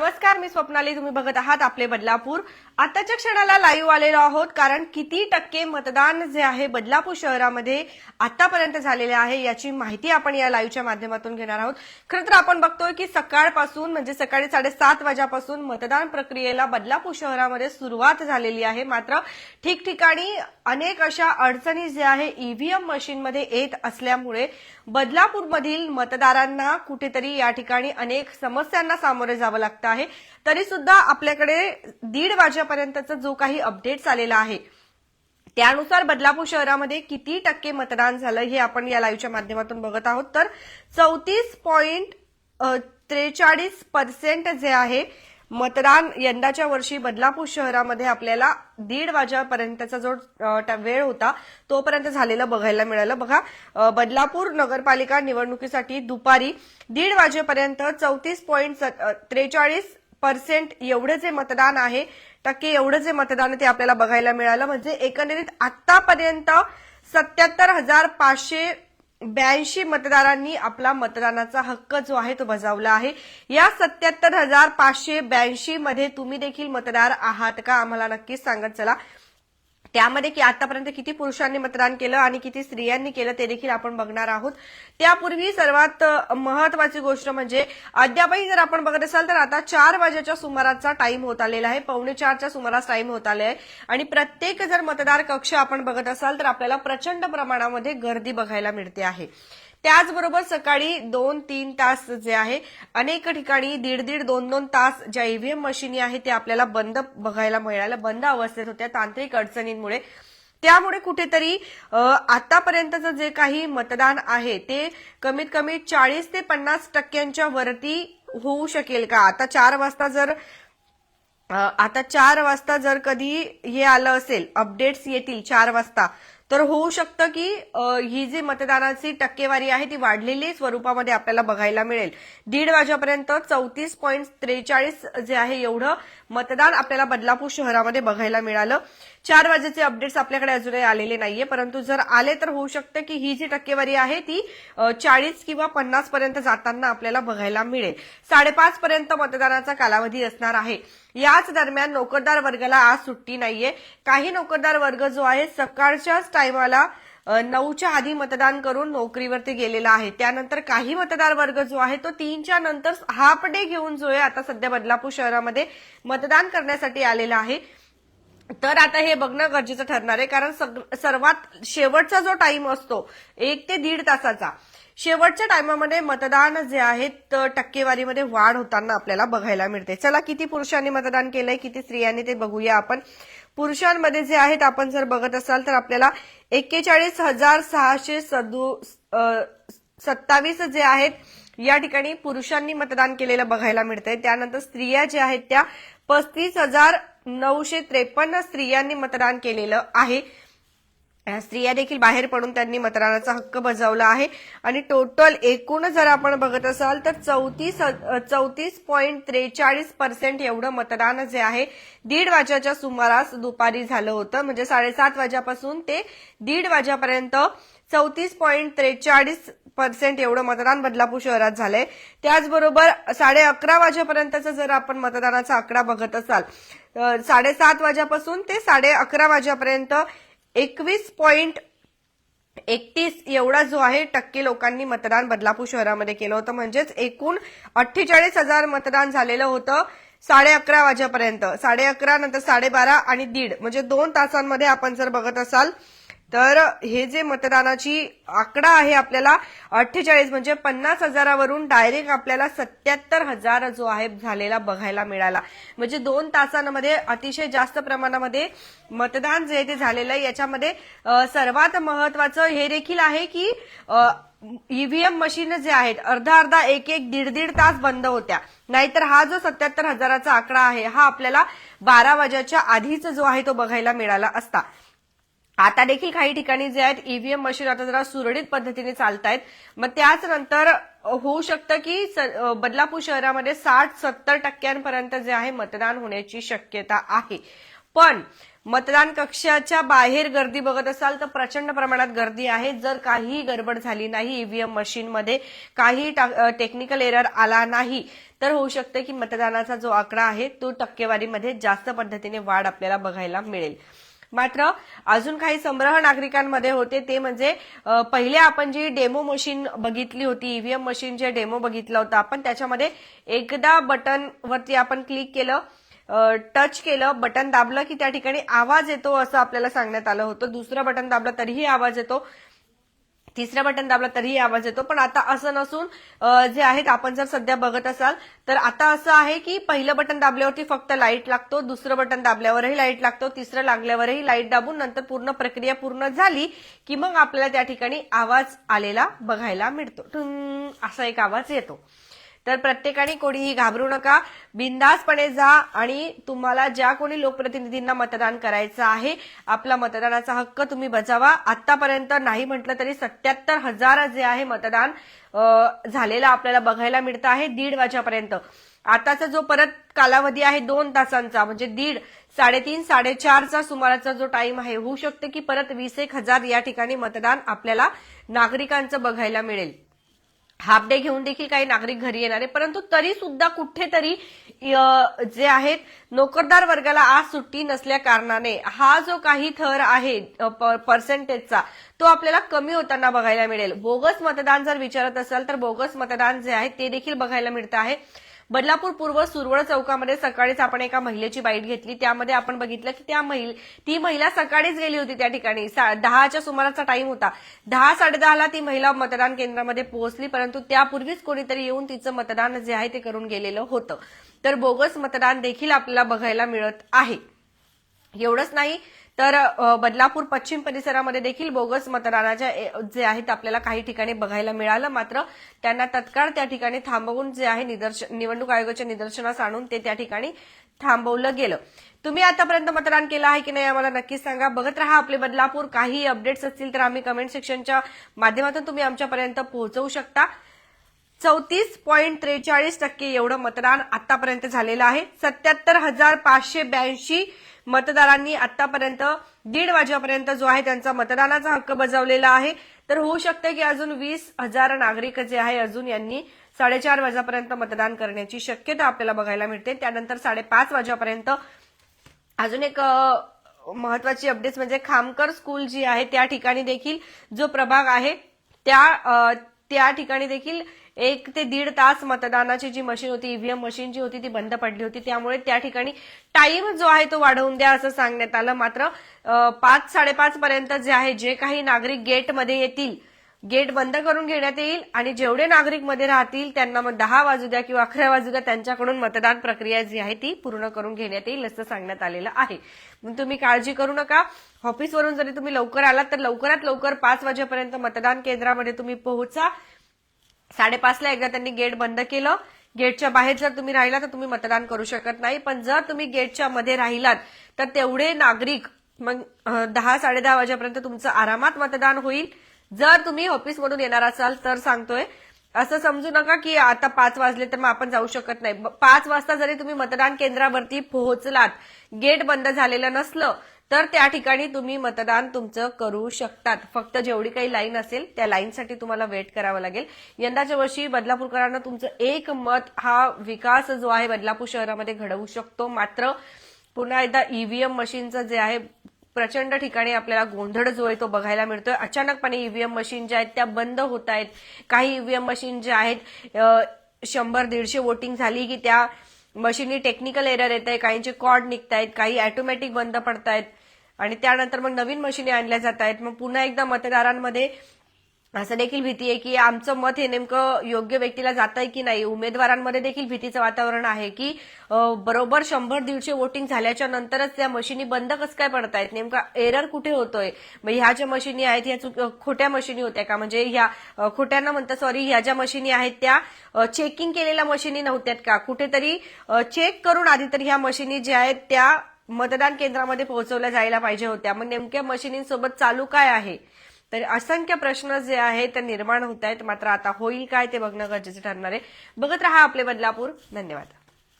नमस्कार मी स्वप्नाली. तुम्ही बघत आहात आपले बदलापूर. आताच्या क्षणाला लाईव्ह आलेलो आहोत कारण किती टक्के मतदान जे आहे बदलापूर शहरामध्ये आतापर्यंत झालेले आहे याची माहिती आपण या लाईव्हच्या माध्यमातून घेणार आहोत. खरं तर आपण बघतोय की सकाळपासून म्हणजे सकाळी साडेसात वाजेपासून मतदान प्रक्रियेला बदलापूर शहरामध्ये सुरुवात झालेली आहे. मात्र ठिकठिकाणी अनेक अशा अडचणी जे आहे ईव्हीएम मशीनमध्ये येत असल्यामुळे बदलापूरमधील मतदारांना कुठेतरी या ठिकाणी अनेक समस्यांना सामोरे जावं लागतं. आहे. तरी सुद्धा आपल्याकडे दीड वाजेपर्यंतचा जो काही अपडेट्स आलेला आहे त्यानुसार बदलापूर शहरामध्ये किती टक्के मतदान झालं हे आपण या लाईव्हच्या माध्यमातून बघत आहोत. तर चौतीस पॉईंट त्रेचाळीस पर्सेंट जे आहे मतदान यंदाच्या वर्षी बदलापूर शहरामध्ये आपल्याला दीड वाजेपर्यंतचा जो वेळ होता तोपर्यंत झालेलं बघायला मिळालं. बघा बदलापूर नगरपालिका निवडणुकीसाठी दुपारी दीड वाजेपर्यंत चौतीस पॉईंट त्रेचाळीस पर्सेंट एवढं जे मतदान आहे टक्के एवढं जे मतदान ते आपल्याला बघायला मिळालं. म्हणजे एकंदरीत आतापर्यंत सत्याहत्तर हजार पाचशे ब्याऐंशी मतदारांनी आपला मतदानाचा हक्क जो आहे तो बजावला आहे. या सत्याहत्तर हजार पाचशे ब्याऐंशी मध्ये तुम्ही देखील मतदार आहात का? आम्हाला नक्कीच सांगत चला. त्यामध्ये की आतापर्यंत किती पुरुषांनी मतदान केलं आणि किती स्त्रियांनी केलं ते देखील आपण बघणार आहोत. त्यापूर्वी सर्वात महत्वाची गोष्ट म्हणजे अद्यापही जर आपण बघत असाल तर आता चार वाजेच्या सुमाराचा टाइम होत आलेला आहे. पावणे चारच्या सुमारास टाइम होत आले आहे आणि प्रत्येक जर मतदार कक्ष आपण बघत असाल तर आपल्याला प्रचंड प्रमाणामध्ये गर्दी बघायला मिळते आहे. त्याचबरोबर सकाळी दोन तीन तास जे आहे अनेक ठिकाणी दीड दीड दोन दोन तास ज्या ईव्हीएम मशिनी आहेत ते आपल्याला बंद बघायला मिळाल्या. बंद अवस्थेत होत्या. तांत्रिक अडचणींमुळे. त्यामुळे कुठेतरी आतापर्यंतचं जे काही मतदान आहे ते कमीत कमी चाळीस ते पन्नास टक्क्यांच्या वरती होऊ शकेल का? आता चार वाजता जर आता चार वाजता जर कधी हे आलं असेल अपडेट्स येतील चार वाजता तर होऊ शकतं की ही जी मतदानाची टक्केवारी आहे ती वाढलेली स्वरूपामध्ये आपल्याला बघायला मिळेल. दीड वाजेपर्यंत चौतीस पॉईंट त्रेचाळीस जे आहे एवढं मतदान आपल्याला बदलापूर शहरामध्ये बघायला मिळालं. चार वाजेचे अपडेट्स आपल्याकडे अजूनही आलेले नाहीये परंतु जर आले तर होऊ शकतं की ही जी टक्केवारी आहे ती चाळीस किंवा पन्नास पर्यंत जाताना आपल्याला बघायला मिळेल. साडेपाच पर्यंत मतदानाचा कालावधी असणार आहे. याच दरम्यान नोकरदार वर्गाला आज सुट्टी नाहीये. काही नोकरदार वर्ग जो आहे सकाळच्याच टायमाला नऊच्या आधी मतदान करून नोकरीवरती गेलेला आहे. त्यानंतर काही मतदार वर्ग जो आहे तो तीनच्या नंतर हाफ डे घेऊन जो आहे आता सध्या बदलापूर शहरामध्ये मतदान करण्यासाठी आलेला आहे. तर आता हे बघणं गरजेचं ठरणार आहे कारण सग- सर्वात शेवटचा जो टाइम असतो एक ते दीड तासाचा शेवटच्या टायमामध्ये मतदान जे आहे टक्केवारीमध्ये वाढ होताना आपल्याला बघायला मिळते. चला किती पुरुषांनी मतदान केलंय किती स्त्रियांनी ते बघूया आपण. पुरुषांमध्ये जे आहेत आपण जर बघत असाल तर आपल्याला एक्केचाळीस हजार सहाशे सदू सत्तावीस जे आहेत या ठिकाणी पुरुषांनी मतदान केलेलं बघायला मिळतंय. त्यानंतर स्त्रिया ज्या आहेत त्या पस्तीस हजार नऊशे त्रेपन्न स्त्रियांनी मतदान केलेलं आहे. या स्त्रिया देखील बाहेर पडून त्यांनी मतदानाचा हक्क बजावला आहे. आणि टोटल एकूण जर आपण बघत असाल तर चौतीस चौतीस पॉईंट त्रेचाळीस पर्सेंट एवढं मतदान जे आहे दीड वाजेच्या सुमारास दुपारी झालं होतं. म्हणजे साडेसात वाजेपासून ते दीड वाजेपर्यंत चौतीस पॉईंट त्रेचाळीस पर्सेंट एवढं मतदान बदलापूर शहरात झालंय. त्याचबरोबर साडे अकरा वाजेपर्यंतचा जर आपण मतदानाचा आकडा बघत असाल साडेसात वाजेपासून ते साडे अकरा वाजेपर्यंत एकवीस पॉईंट एकतीस एवढा जो आहे टक्के लोकांनी मतदान बदलापूर शहरामध्ये केलं होतं. म्हणजेच एकूण अठ्ठेचाळीस हजार मतदान झालेलं होतं साडे अकरा वाजेपर्यंत. साडे अकरा नंतर साडेबारा आणि दीड. म्हणजे दोन तासांमध्ये आपण जर बघत असाल तर हे जे मतदानाची आकडा आहे आपल्याला अठ्ठेचाळीस म्हणजे पन्नास हजारावरून डायरेक्ट आपल्याला सत्याहत्तर हजार जो आहे झालेला बघायला मिळाला. म्हणजे दोन तासांमध्ये अतिशय जास्त प्रमाणामध्ये मतदान जे आहे ते झालेलं आहे. याच्यामध्ये सर्वात महत्वाचं हे देखील आहे की ईव्हीएम मशीन जे आहेत अर्धा अर्धा एक एक दीड दीड तास बंद होत्या. नाहीतर हा जो सत्याहत्तर हजाराचा आकडा आहे हा आपल्याला बारा वाजेच्या आधीच जो आहे तो बघायला मिळाला असता. आता देखील काही ठिकाणी जे आहेत ईव्हीएम मशीन आता जरा सुरळीत पद्धतीने चालतायत. मग त्याच नंतर होऊ शकतं की स- बदलापूर शहरामध्ये साठ सत्तर टक्क्यांपर्यंत जे आहे मतदान होण्याची शक्यता आहे. पण मतदान कक्षाच्या बाहेर गर्दी बघत असाल तर प्रचंड प्रमाणात गर्दी आहे. जर काही गडबड झाली नाही ईव्हीएम मशीनमध्ये काही टेक्निकल एरर आला नाही तर होऊ शकतं की मतदानाचा जो आकडा आहे तो टक्केवारीमध्ये जास्त पद्धतीने वाढ आपल्याला बघायला मिळेल. मात्र अजून काही संग्रह नागरिकांमध्ये होते ते म्हणजे पहिले आपण जी डेमो मशीन बघितली होती ईव्हीएम मशीन जे डेमो बघितलं होता आपण त्याच्यामध्ये एकदा बटन वरती आपण क्लिक केलं टच केलं बटन दाबलं की त्या ठिकाणी आवाज येतो असं आपल्याला सांगण्यात आलं होतं. दुसरं बटन दाबलं तरीही आवाज येतो. तिसरं बटन दाबलं तरीही आवाज येतो. पण आता असं नसून जे आहेत आपण जर सध्या बघत असाल तर आता असं आहे की पहिलं बटन दाबल्यावरती फक्त लाइट लागतो दुसरं बटन दाबल्यावरही लाइट लागतो तिसरं लागल्यावरही लाइट दाबून नंतर पूर्ण प्रक्रिया पूर्ण झाली की मग आपल्याला त्या ठिकाणी आवाज आलेला बघायला मिळतो. असा एक आवाज येतो. तर प्रत्येकाने कोणीही घाबरू नका. बिंदासपणे जा आणि तुम्हाला ज्या कोणी लोकप्रतिनिधींना मतदान करायचं आहे आपला मतदानाचा हक्क तुम्ही बजावा. आतापर्यंत नाही म्हटलं तरी सत्याहत्तर हजार जे आहे मतदान झालेलं आपल्याला बघायला मिळतं आहे दीड वाजेपर्यंत. आताचा जो परत कालावधी आहे दोन तासांचा म्हणजे दीड साडेतीन साडेचारचा सुमाराचा जो टाइम आहे होऊ शकते की परत वीस एक हजार या ठिकाणी मतदान आपल्याला नागरिकांचं बघायला मिळेल. हाफ डे घेऊन देखील काही नागरिक घरी येणार आहे परंतु तरी सुद्धा कुठेतरी जे आहेत नोकरदार वर्गाला आज सुट्टी नसल्या कारणाने हा जो काही थर आहे प- पर्सेंटेजचा तो आपल्याला कमी होताना बघायला मिळेल. बोगस मतदान जर विचारत असाल तर बोगस मतदान जे आहे ते देखील बघायला मिळतं आहे. बदलापूर पूर्व सुरवळ चौकामध्ये सकाळीच आपण एका महिलेची बाईट घेतली. त्यामध्ये आपण बघितलं की त्या महिला ती महिला सकाळीच गेली होती त्या ठिकाणी. सा- दहाच्या सुमाराचा टाइम होता. दहा साडेदहाला ती महिला मतदान केंद्रामध्ये पोहोचली परंतु त्यापूर्वीच कोणीतरी येऊन तिचं मतदान जे आहे ते करून गेलेलं होतं. तर बोगस मतदान देखील आपल्याला बघायला मिळत आहे. एवढंच नाही तर बदलापूर पश्चिम परिसरामध्ये देखील बोगस मतदानाच्या ए- जे आहेत आपल्याला काही ठिकाणी बघायला मिळालं. मात्र त्यांना तत्काळ त्या ठिकाणी थांबवून जे आहे निदर्शन निवडणूक आयोगाच्या निदर्शनास आणून ते त्या ठिकाणी थांबवलं गेलं. तुम्ही आतापर्यंत मतदान केलं आहे की नाही आम्हाला नक्कीच सांगा. बघत राहा आपले बदलापूर. काही अपडेट्स असतील तर आम्ही कमेंट सेक्शनच्या माध्यमातून तुम्ही आमच्यापर्यंत पोहोचवू शकता. चौतीस पॉईंट त्रेचाळीस टक्के एवढं मतदान आतापर्यंत झालेलं आहे. सत्याहत्तर हजार पाचशे ब्याऐंशी मतदारांनी आतापर्यंत दीड वाजेपर्यंत जो आहे त्यांचा मतदानाचा हक्क बजावलेला आहे. तर होऊ शकते की अजून वीस हजार नागरिक जे आहे अजून यांनी साडेचार वाजेपर्यंत मतदान करण्याची शक्यता आपल्याला बघायला मिळते. त्यानंतर साडेपाच वाजेपर्यंत अजून एक महत्वाची अपडेट म्हणजे खामकर स्कूल जी आहे त्या ठिकाणी देखील जो प्रभाग आहे त्या त्या ठिकाणी देखील एक ते दीड तास मतदानाची जी मशीन होती ईव्हीएम मशीन जी होती ती बंद पडली होती. त्यामुळे त्या ठिकाणी टाइम जो आहे तो वाढवून द्या असं सांगण्यात आलं. मात्र पाच साडेपाच पर्यंत जे आहे जे काही नागरिक गेटमध्ये येतील गेट बंद करून घेण्यात येईल आणि जेवढे नागरिकमध्ये राहतील त्यांना मग दहा वाजू द्या किंवा अकरा वाजू द्या त्यांच्याकडून मतदान प्रक्रिया जी आहे ती पूर्ण करून घेण्यात येईल असं सांगण्यात आलेलं आहे. मग तुम्ही काळजी करू नका. ऑफिसवरून जरी तुम्ही लवकर आलात तर लवकरात लवकर पाच वाजेपर्यंत मतदान केंद्रामध्ये तुम्ही पोहोचा. साडेपाचला एकदा त्यांनी गेट बंद केलं. गेटच्या बाहेर जर तुम्ही राहिला तर तुम्ही मतदान करू शकत नाही. पण जर तुम्ही गेटच्या मध्ये राहिलात तर तेवढे नागरिक मग दहा साडेदहा वाजेपर्यंत तुमचं आरामात मतदान होईल. जर तुम्ही ऑफिसमधून येणार असाल तर सांगतोय. असं समजू नका की आता पाच वाजले तर मग आपण जाऊ शकत नाही. पाच वाजता जरी तुम्ही मतदान केंद्रावरती पोहोचलात गेट बंद झालेलं नसलं तर त्या ठिकाणी तुम्ही मतदान तुमचं करू शकतात. फक्त जेवढी काही लाईन असेल त्या लाईनसाठी तुम्हाला वेट करावं लागेल. यंदाच्या वर्षी बदलापूरकरांना तुमचं एक मत हा विकास जो आहे बदलापूर शहरामध्ये घडवू शकतो. मात्र पुन्हा एकदा ईव्हीएम मशीनचं जे आहे प्रचंड ठिकाणी आपल्याला गोंधळ जो आहे तो बघायला मिळतोय. अचानकपणे ईव्हीएम मशीन ज्या आहेत त्या बंद होत आहेत. काही ईव्हीएम मशीन ज्या आहेत शंभर दीडशे वोटिंग झाली की त्या मशीनी टेक्निकल एरर येत आहे काहींचे कॉर्ड निघतायत काही ऑटोमॅटिक बंद पडतायत. आणि त्यानंतर मग नवीन मशिनी आणल्या जात आहेत. मग पुन्हा एकदा मतदारांमध्ये असं देखील भीती आहे की आमचं मत हे नेमकं योग्य व्यक्तीला जात आहे की नाही? उमेदवारांमध्ये देखील भीतीचं वातावरण आहे की बरोबर शंभर दीडशे वोटिंग झाल्याच्या नंतरच त्या मशिनी बंद कसं काय पडत आहेत? नेमका एरर कुठे होतोय? मग ह्या ज्या मशिनी आहेत ह्या चुक- खोट्या मशिनी होत्या का? म्हणजे ह्या खोट्यांना म्हणतात सॉरी ह्या ज्या मशिनी आहेत त्या चेकिंग केलेल्या मशिनी नव्हत्यात का? कुठेतरी चेक करून आधी तर ह्या मशिनी ज्या आहेत त्या मतदान केंद्रामध्ये पोहोचवल्या जायला पाहिजे होत्या. मग नेमक्या मशिनींसोबत चालू काय आहे? तर असंख्य प्रश्न जे आहेत ते निर्माण होत आहेत. मात्र आता होईल काय ते बघणं गरजेचं ठरणार आहे. बघत राहा आपले बदलापूर. धन्यवाद.